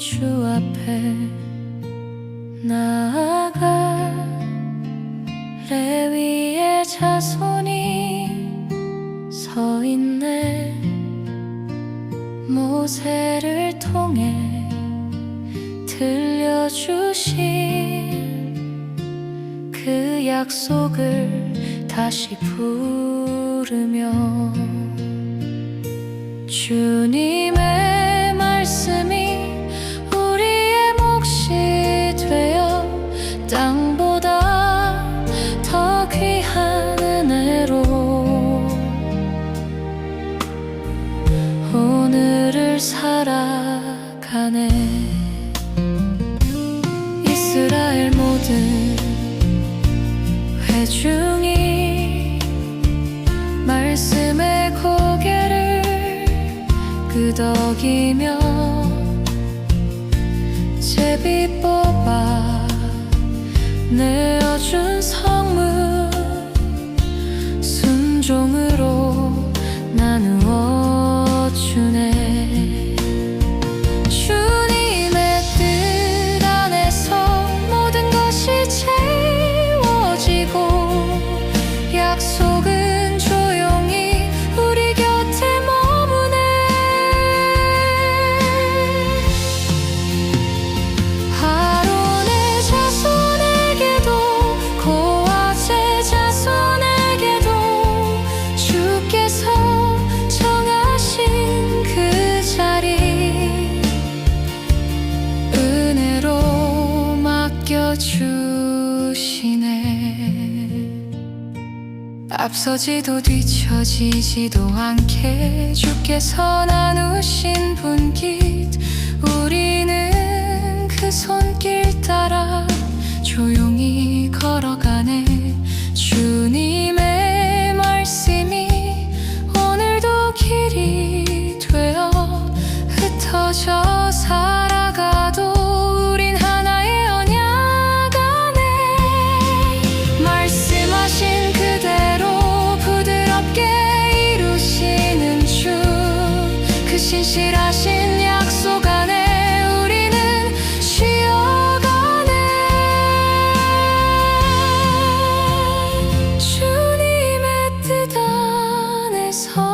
주 앞에 나아가 레위의 자손이 서 있네. 모세를 통해 들려주신 그 약속을 다시 부르며 주님의 살아가네. 이스라엘 모든 회중이 말씀에 고개를 끄덕이며 제비 뽑아 내 그 앞서지도 뒤처지지도 않게 주께서 나누신 분깃 우리는 그 손길 따라 신실하신 약속 안에 우리는 쉬어가네. 주님의 뜻 안에서